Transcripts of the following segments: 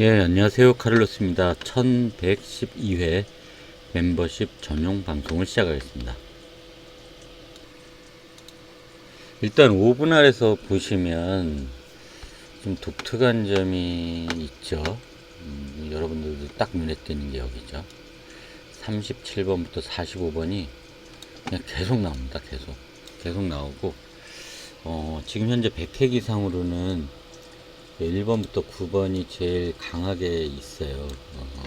예, 안녕하세요. 카를로스입니다. 1112회 멤버십 전용 방송을 시작하겠습니다. 일단 5분 아래서 보시면 좀 독특한 점이 있죠. 음, 여러분들도 딱 눈에 띄는 게 여기죠. 37번부터 45번이 그냥 계속 나옵니다. 계속. 계속 나오고, 어, 지금 현재 100회 기상으로는 1번부터 9번이 제일 강하게 있어요. 어,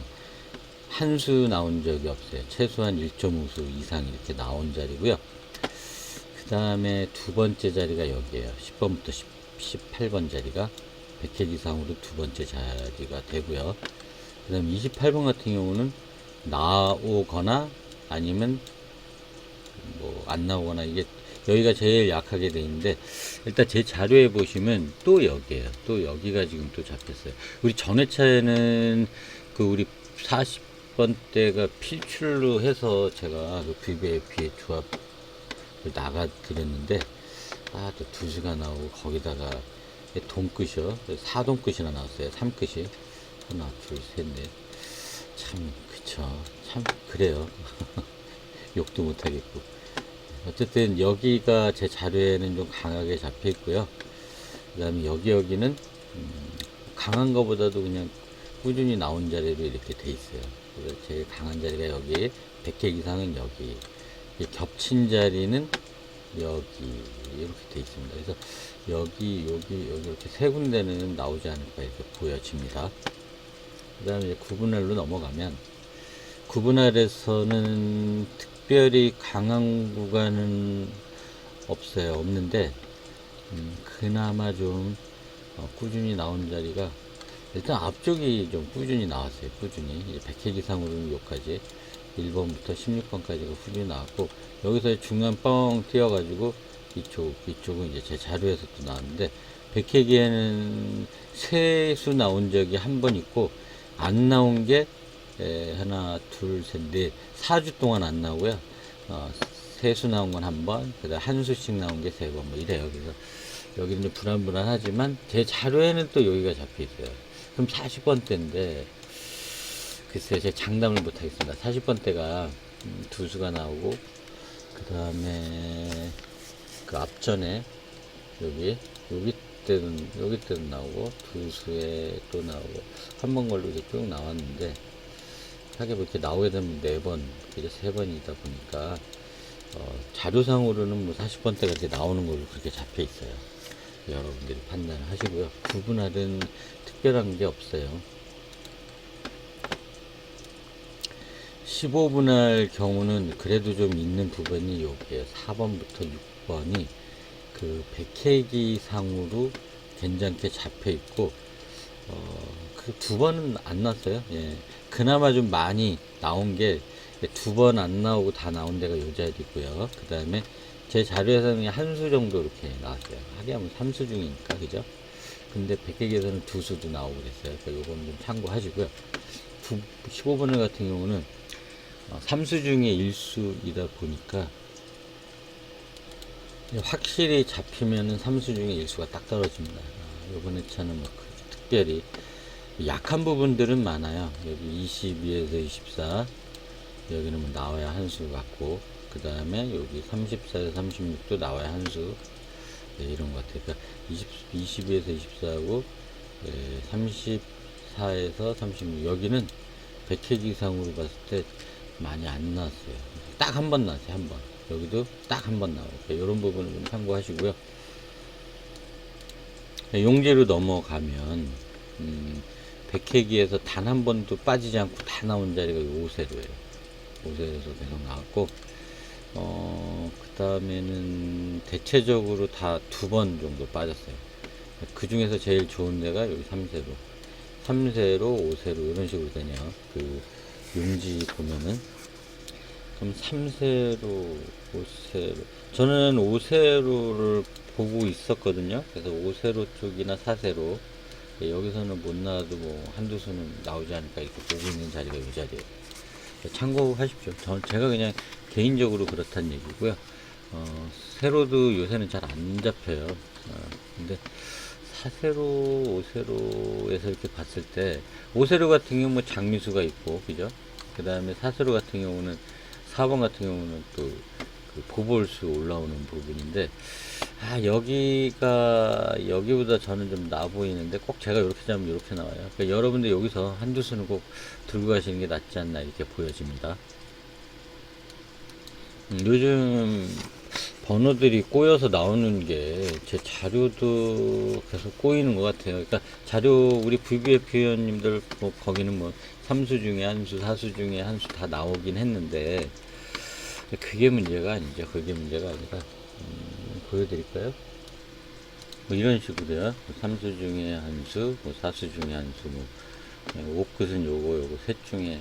한 수 나온 적이 없어요. 최소한 1.5수 이상 이렇게 나온 자리고요. 그 다음에 두 번째 자리가 여기에요. 10번부터 10, 18번 자리가 100회 이상으로 두 번째 자리가 되고요. 그 다음에 28번 같은 경우는 나오거나 아니면 뭐 안 나오거나 이게 여기가 제일 약하게 돼 있는데 일단 제 자료에 보시면 또 여기에요. 또 여기가 지금 또 잡혔어요. 우리 전회차에는 그 우리 40번 대가 필출로 해서 제가 그 VVIP의 조합을 나가 드렸는데 아 또 두수가 나오고 거기다가 동끝이요. 4동끝이나 나왔어요. 3끝이 하나 둘셋 넷 참 그쵸 참 그래요. 욕도 못하겠고 어쨌든 여기가 제 자료에는 좀 강하게 잡혀 있고요. 그 다음에 여기 여기는 음, 강한 거보다도 그냥 꾸준히 나온 자리로 이렇게 돼 있어요. 그래서 제일 강한 자리가 여기, 100개 이상은 여기, 겹친 자리는 여기 이렇게 돼 있습니다. 그래서 여기, 여기, 여기 이렇게 세 군데는 나오지 않을까 이렇게 보여집니다. 그 다음에 구분할로 넘어가면 구분할에서는 특 별히 강한 구간은 없어요. 없는데 음, 그나마 좀 어, 꾸준히 나온 자리가 일단 앞쪽이 좀 꾸준히 나왔어요. 꾸준히 이제 100회 이상으로는 여기까지 1번부터 16번까지가 꾸준히 나왔고 여기서 중간 뻥 띄어가지고 이쪽 이쪽은 이제 제 자료에서 또 나왔는데 100회기에는 세수 나온 적이 한 번 있고 안 나온 게 에, 하나, 둘, 셋, 넷, 4주 동안 안 나오고요. 어, 세수 나온 건 한 번, 그 다음 한 수씩 나온 게 세 번, 뭐 이래요. 그래서 여기는 좀 불안불안하지만 제 자료에는 또 여기가 잡혀 있어요. 그럼 40번대인데, 글쎄요, 제가 장담을 못 하겠습니다. 40번대가 음, 두 수가 나오고, 그 다음에 그 앞전에 여기, 여기 때는, 여기 때는 나오고, 두 수에 또 나오고, 한 번 걸로 이렇게 쭉 나왔는데, 하게 뭐 이렇게 나오게 되면 네 번, 이제 세 번이다 보니까, 어, 자료상으로는 뭐 40번대가 이렇게 나오는 걸로 그렇게 잡혀 있어요. 여러분들이 판단을 하시고요. 구분할은 특별한 게 없어요. 15분할 경우는 그래도 좀 있는 부분이 여기에요. 4번부터 6번이 그 백회기 상으로 괜찮게 잡혀 있고, 어, 그 두 번은 안 났어요. 예. 그나마 좀 많이 나온 게 두 번 안 나오고 다 나온 데가 요 자리고요. 그 다음에 제 자료에서는 한 수 정도 이렇게 나왔어요. 하게 하면 3수 중이니까, 그죠? 근데 백개기에서는 두 수도 나오고 그랬어요. 그러니까 요거는 좀 참고하시고요. 15번을 같은 경우는 어, 3수 중에 1수이다 보니까 확실히 잡히면은 3수 중에 1수가 딱 떨어집니다. 어, 요번에 차는 뭐 그- 특별히 약한 부분들은 많아요. 여기 22에서 24 여기는 뭐 나와야 한수 같고 그 다음에 여기 34에서 36도 나와야 한 수. 네, 이런 것 같아요. 그러니까 20, 22에서 24하고 34에서 36 여기는 100회 이상으로 봤을 때 많이 안 나왔어요. 딱 한 번 나왔어요. 한 번. 여기도 딱 한 번 나와요. 그러니까 이런 부분을 좀 참고하시고요. 네, 용제로 넘어가면 음, 100회기에서 단 한 번도 빠지지 않고 다 나온 자리가 5세로예요. 5세로에서 계속 나왔고 어, 그 다음에는 대체적으로 다 두 번 정도 빠졌어요. 그 중에서 제일 좋은 데가 여기 3세로. 3세로, 5세로, 이런 식으로 되네요. 그, 용지 보면은. 그럼 3세로, 5세로. 저는 5세로를 보고 있었거든요. 그래서 5세로 쪽이나 4세로. 여기서는 못 나와도 뭐 한두 수는 나오지 않을까 이렇게 보고 있는 자리가 이 자리예요. 참고하십시오. 저, 제가 그냥 개인적으로 그렇다는 얘기고요. 어, 세로도 요새는 잘 안 잡혀요. 어, 근데 사세로, 오세로에서 이렇게 봤을 때, 오세로 같은 경우는 뭐 장미수가 있고, 그죠? 그 다음에 사세로 같은 경우는, 4번 같은 경우는 또, 그 보볼수 올라오는 부분인데, 아, 여기가, 여기보다 저는 좀 나 보이는데, 꼭 제가 이렇게 잡으면 이렇게 나와요. 그러니까 여러분들 여기서 한두 수는 꼭 들고 가시는 게 낫지 않나, 이렇게 보여집니다. 음, 요즘 번호들이 꼬여서 나오는 게 제 자료도 계속 꼬이는 것 같아요. 그러니까 자료 우리 VBF 회원님들 뭐 거기는 뭐 3수 중에 한 수, 4수 중에 한 수 다 나오긴 했는데 그게 문제가 아니죠. 그게 문제가 아니라 음, 보여드릴까요? 뭐 이런 식으로요. 3수 중에 한 수, 뭐 4수 중에 한 수, 뭐 옥끝은 요거 요거 셋 중에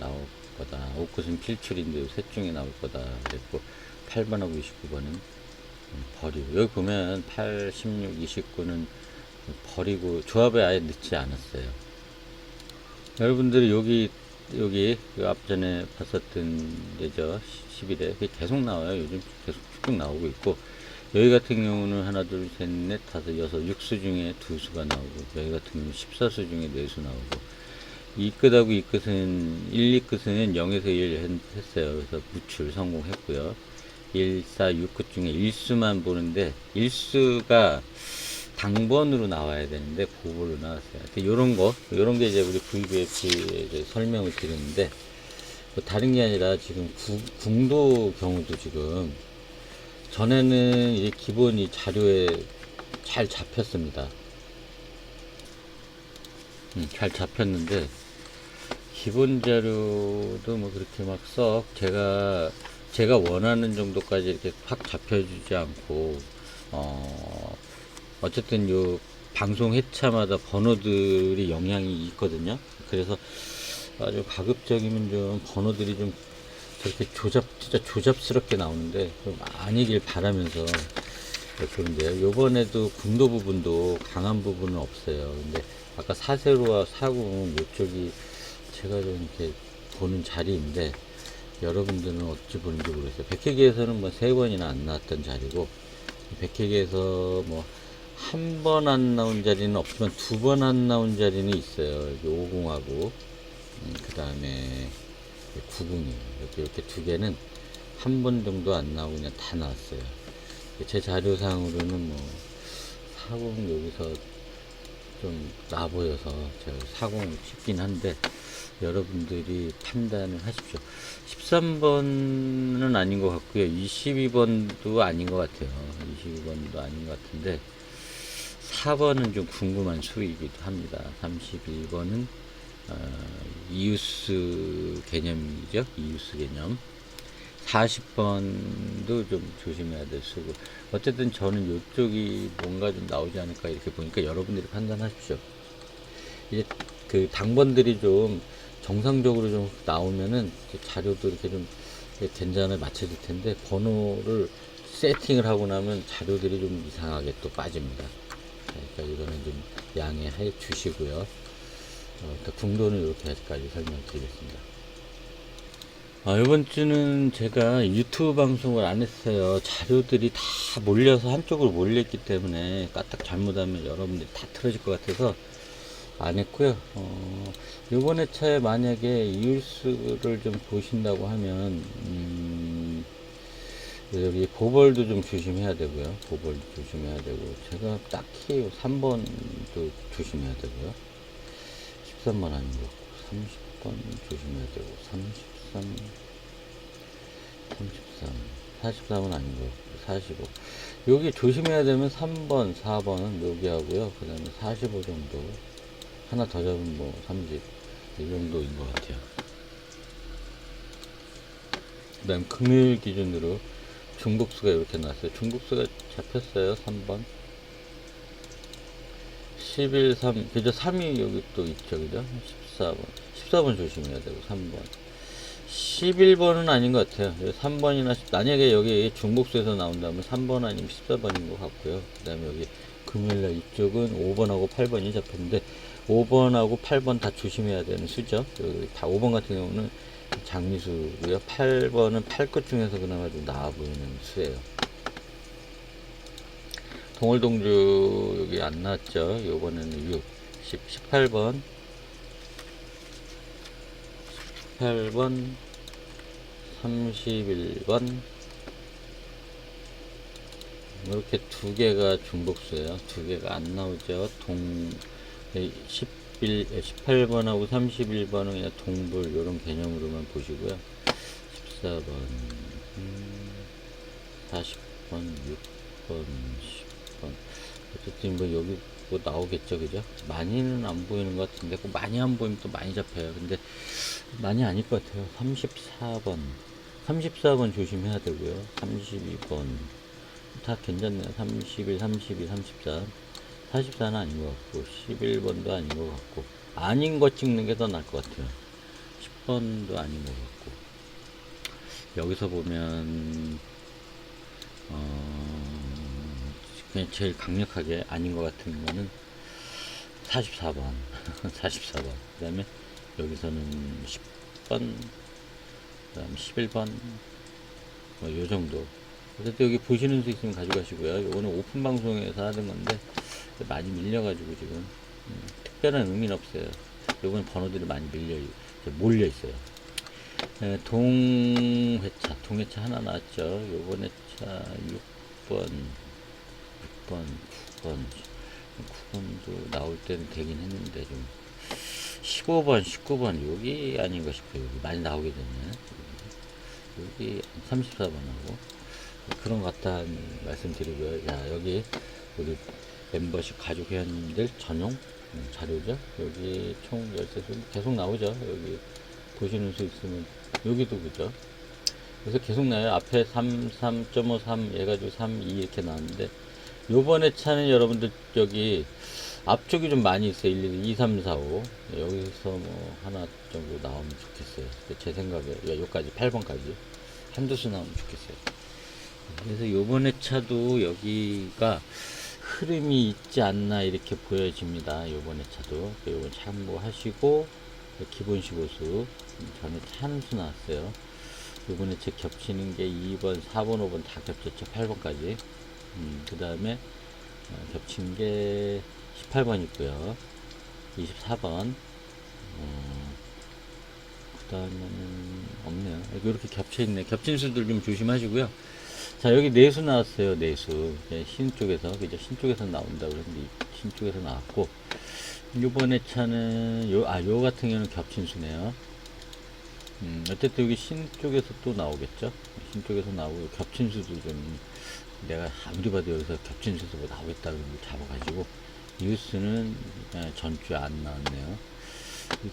나올 거다. 옥끝은 필출인데 요셋 중에 나올 거다. 그랬고 8번하고 29번은 버리고 여기 보면 8, 16, 29는 버리고 조합에 아예 넣지 않았어요. 여러분들이 여기 여기 그 앞전에 봤었던 11회 그게 계속 나와요. 요즘 계속 쭉 나오고 있고 여기 같은 경우는 하나 둘 셋 넷 다섯 여섯 6수 중에 두 수가 나오고 여기 같은 경우는 14수 중에 네수 나오고 이 끝하고 이 끝은 1, 2끝은 0에서 1 했어요. 그래서 무출 성공했고요. 1, 4, 6끝 중에 1수만 보는데 1수가 당번으로 나와야 되는데 보볼로 나왔어요. 이런 거, 이런 게 이제 우리 VBF에 설명을 드리는데 뭐 다른 게 아니라 지금 구, 궁도 경우도 지금 전에는 이 기본 이 자료에 잘 잡혔습니다. 음, 잘 잡혔는데 기본 자료도 뭐 그렇게 막 썩 제가 제가 원하는 정도까지 이렇게 확 잡혀주지 않고 어 어쨌든 요 방송 회차마다 번호들이 영향이 있거든요. 그래서 아주 가급적이면 좀 번호들이 좀 저렇게 조잡 진짜 조잡스럽게 나오는데 좀 아니길 바라면서 그런데요. 요번에도 군도 부분도 강한 부분은 없어요. 근데 아까 사세로와 사궁 요쪽이 제가 좀 이렇게 보는 자리인데 여러분들은 어찌 보는지 모르겠어요. 백회기에서는 뭐 세 번이나 안 나왔던 자리고 백회기에서 뭐 한 번 안 나온 자리는 없지만 두 번 안 나온 자리는 있어요. 여기 50하고 음, 그 다음에 90이 이렇게 이렇게 두 개는 한 번 정도 안 나오고 그냥 다 나왔어요. 제 자료상으로는 뭐 사공 여기서 좀 나 보여서 제가 사공 싶긴 한데 여러분들이 판단을 하십시오. 13번은 아닌 것 같고요. 22번도 아닌 것 같아요. 22번도 아닌 것 같은데 4번은 좀 궁금한 수이기도 합니다. 32번은 어, 이유스 개념이죠. 이유스 개념. 40번도 좀 조심해야 될 수고. 어쨌든 저는 이쪽이 뭔가 좀 나오지 않을까 이렇게 보니까 여러분들이 판단하십시오. 이제 그 당번들이 좀 정상적으로 좀 나오면은 자료도 이렇게 좀 된장을 맞춰질 텐데 번호를 세팅을 하고 나면 자료들이 좀 이상하게 또 빠집니다. 그러니까 이거는 좀 양해해 주시고요. 궁도는 이렇게까지 설명드리겠습니다. 아, 이번 주는 제가 유튜브 방송을 안 했어요. 자료들이 다 몰려서 한쪽으로 몰렸기 때문에 까딱 잘못하면 여러분들이 다 틀어질 것 같아서 안 했고요. 어, 이번에 차에 만약에 이율수를 좀 보신다고 하면, 음, 여기 보벌도 좀 조심해야 되고요. 보벌도 조심해야 되고, 제가 딱히 3번도 조심해야 되고요. 13번 아닌 것 같고, 30번 조심해야 되고, 33, 33, 44번 아닌 것 같고, 45. 여기 조심해야 되면 3번, 4번은 여기 하고요. 그 다음에 45 정도. 하나 더 잡으면 뭐 30. 이 정도인 것 같아요. 그 다음 금요일 기준으로 중복수가 이렇게 나왔어요. 중복수가 잡혔어요. 3번. 11, 3, 그죠? 3이 여기 또 있죠. 그죠? 14번. 14번 조심해야 되고, 3번. 11번은 아닌 것 같아요. 3번이나, 만약에 여기 중복수에서 나온다면 3번 아니면 14번인 것 같고요. 그 다음에 여기 금요일날 이쪽은 5번하고 8번이 잡혔는데, 5번하고 8번 다 조심해야 되는 수죠. 여기 다 5번 같은 경우는 장미수고요. 8번은 8끝 중에서 그나마 좀 나아 보이는 수예요. 동월동주 여기 안 나왔죠? 요번에는 6, 10, 18번. 18번, 31번. 이렇게 두 개가 중복수예요. 두 개가 안 나오죠. 동, 11, 18번하고 31번은 그냥 동불, 이런 개념으로만 보시고요. 14번, 음, 40번, 6번, 10번. 어쨌든 뭐 여기 뭐 나오겠죠, 그죠? 많이는 안 보이는 것 같은데, 그 많이 안 보이면 또 많이 잡혀요. 근데 많이 아닐 것 같아요. 34번. 34번 조심해야 되고요. 32번. 다 괜찮네요. 31, 32, 34. 44는 아닌 것 같고, 11번도 아닌 것 같고, 아닌 거 찍는 게 더 나을 것 같아요. 10번도 아닌 것 같고. 여기서 보면, 어, 그냥 제일 강력하게 아닌 것 같은 거는 44번. 44번. 그 다음에 여기서는 10번, 그 다음에 11번, 뭐, 요 정도. 어쨌든 여기 보시는 수 있으면 가져가시고요. 요거는 오픈 방송에서 하는 건데, 많이 밀려가지고 지금, 음, 특별한 의미는 없어요. 요거는 번호들이 많이 밀려, 몰려 있어요. 에, 동회차, 동회차 하나 나왔죠. 요번에 차 6번, 6번, 9번, 9번도 나올 때는 되긴 했는데 좀 15번, 19번 여기 아닌가 싶어요. 여기 많이 나오게 되네. 여기 34번하고 그런 것 같다 말씀드리고요. 야 여기 우리 멤버십 가족 회원님들 전용 음, 자료죠. 여기 총 13수 계속 나오죠. 여기 보시는 수 있으면 여기도 그죠. 그래서 계속 나요. 앞에 3, 3.53 해가지고 3, 2 이렇게 나왔는데 요번에 차는 여러분들 여기 앞쪽이 좀 많이 있어요. 1, 2, 2 3, 4, 5 여기서 뭐 하나 정도 나오면 좋겠어요. 제 생각에 야, 여기까지 8번까지 한두 수 나오면 좋겠어요. 그래서 요번에 차도 여기가 흐름이 있지 않나 이렇게 보여집니다. 요번에 차도 요번 참고하시고 기본 15수 전에 차는 수 나왔어요. 요번에 제 겹치는 게 2번, 4번, 5번 다 겹쳤죠. 8번까지. 음, 그 다음에 어, 겹친 게 18번 있고요. 24번. 어, 그 다음에는 없네요. 이렇게 겹쳐 있네. 겹친 수들 좀 조심하시고요. 자, 여기 내수 나왔어요. 내수. 신 쪽에서. 그죠? 신 쪽에서 나온다고 그랬는데, 이신 쪽에서 나왔고. 요번에 차는, 요, 아, 요 같은 경우는 겹친 수네요. 음, 어쨌든 여기 신 쪽에서 또 나오겠죠? 신 쪽에서 나오고, 겹친 수도 좀, 내가 아무리 봐도 여기서 겹친 수도 뭐 나오겠다고 잡아가지고, 뉴스는 아, 전주에 안 나왔네요.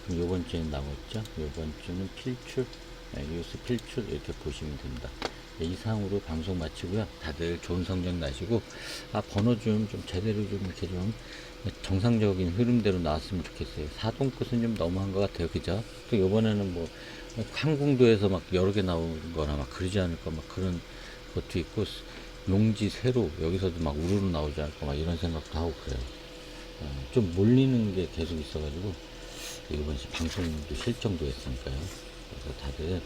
그럼 요번 주에 나왔죠? 요번 주는 필출, 네, 뉴스 필출 이렇게 보시면 됩니다. 네, 이상으로 방송 마치고요. 다들 좋은 성적 나시고, 아, 번호 좀, 좀 제대로 좀 이렇게 좀 정상적인 흐름대로 나왔으면 좋겠어요. 사동 끝은 좀 너무한 것 같아요. 그죠? 또 요번에는 뭐, 항공도에서 막 여러 개 나오는 거나 막 그러지 않을까 막 그런 것도 있고, 용지 세로 여기서도 막 우르르 나오지 않을까 막 이런 생각도 하고 그래요. 어, 좀 몰리는 게 계속 있어가지고, 이번 시 방송도 실정도 했으니까요. 그래서 다들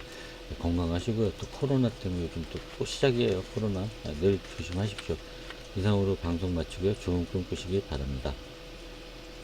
건강하시고요. 또 코로나 때문에 요즘 또, 또 시작이에요. 코로나. 아, 늘 조심하십시오. 이상으로 방송 마치고요. 좋은 꿈 꾸시기 바랍니다.